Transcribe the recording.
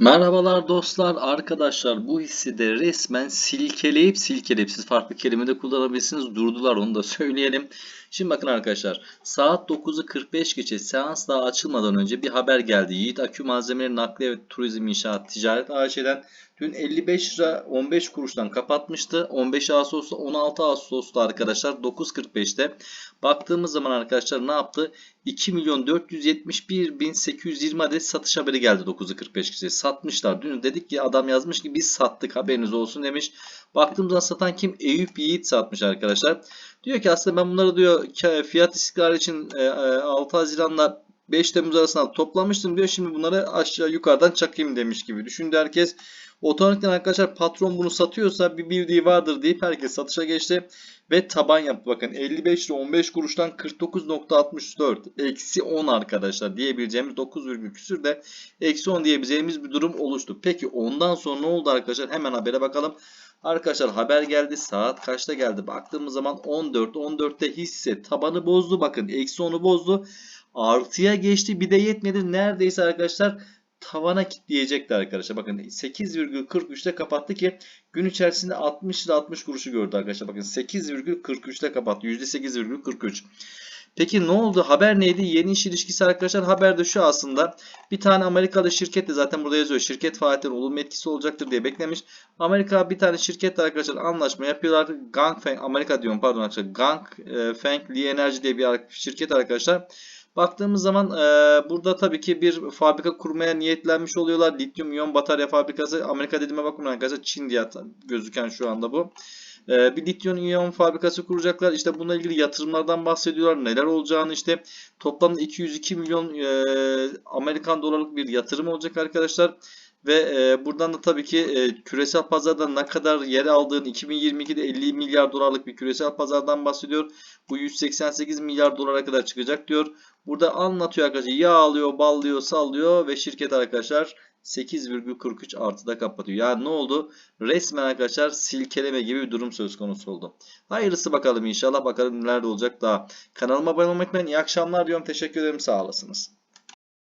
Merhabalar dostlar, arkadaşlar bu hissi de resmen silkeleyip silkeleyip siz farklı kelime de kullanabilirsiniz. Durdular onu da söyleyelim. Şimdi bakın arkadaşlar saat 9'u 45 geçe seans daha açılmadan önce bir haber geldi. Yiğit Akü Malzemeleri Nakliye ve Turizm İnşaat Ticaret AŞ'den dün 55 lira 15 kuruştan kapatmıştı. 15 Ağustos'ta 16 Ağustos'ta arkadaşlar 9.45'te baktığımız zaman arkadaşlar ne yaptı? 2 milyon 471 bin 820 adet satış haberi geldi 9'u 45 geçe. Satmışlar. Dün dedik ki adam yazmış ki biz sattık haberiniz olsun demiş. Baktığımızda satan kim? Eyüp Yiğit satmış arkadaşlar. Diyor ki aslında ben bunları diyor fiyat istikrarı için 6 Haziran'la 5 Temmuz arasında toplamıştım diyor. Şimdi bunları aşağı yukarıdan çakayım demiş gibi düşündü herkes. Otomatikten arkadaşlar patron bunu satıyorsa bir bildiği vardır deyip herkes satışa geçti. Ve taban yaptı. Bakın 55 lira 15 kuruştan 49.64 eksi 10 arkadaşlar diyebileceğimiz 9 virgül küsür de eksi 10 diyebileceğimiz bir durum oluştu. Peki ondan sonra ne oldu arkadaşlar? Hemen habere bakalım. Arkadaşlar haber geldi. Saat kaçta geldi? Baktığımız zaman 14. 14'te hisse tabanı bozdu. Bakın eksi 10'u bozdu. Artıya geçti. Bir de yetmedi. Neredeyse arkadaşlar tavana kitleyecekti arkadaşlar. Bakın 8,43'te kapattı ki gün içerisinde 60 ile 60 kuruşu gördü arkadaşlar. Bakın 8,43'te kapattı. %8,43. Peki ne oldu? Haber neydi? Yeni iş ilişkisi arkadaşlar. Haber de şu aslında. Bir tane Amerikalı şirket de zaten burada yazıyor. Şirket faaliyetlerinin olumlu etkisi olacaktır diye beklemiş. Amerika bir tane şirketle arkadaşlar anlaşma yapıyorlar. Gangfeng Amerika diyorum pardon arkadaşlar. Gangfeng Li Enerji diye bir şirket arkadaşlar. Baktığımız zaman e, burada tabii ki bir fabrika kurmaya niyetlenmiş oluyorlar. Lityum iyon batarya fabrikası. Amerika dediğime bakmayın arkadaşlar. Çin diye gözüken şu anda bu. E, bir lityum iyon fabrikası kuracaklar. İşte bununla ilgili yatırımlardan bahsediyorlar. Neler olacağını işte toplamda 202 milyon e, Amerikan dolarlık bir yatırım olacak arkadaşlar. Ve e, buradan da tabii ki e, küresel pazarda ne kadar yer aldığın 2022'de 50 milyar dolarlık bir küresel pazardan bahsediyor. Bu 188 milyar dolara kadar çıkacak diyor. Burada anlatıyor arkadaşlar. Yağlıyor, ballıyor, sallıyor ve şirket arkadaşlar 8,43 artıda kapatıyor. Yani ne oldu? Resmen arkadaşlar silkeleme gibi bir durum söz konusu oldu. Hayırlısı bakalım inşallah. Bakalım neler olacak daha. Kanalıma abone olmayı unutmayın. İyi akşamlar diyorum. Teşekkür ederim. Sağ olasınız.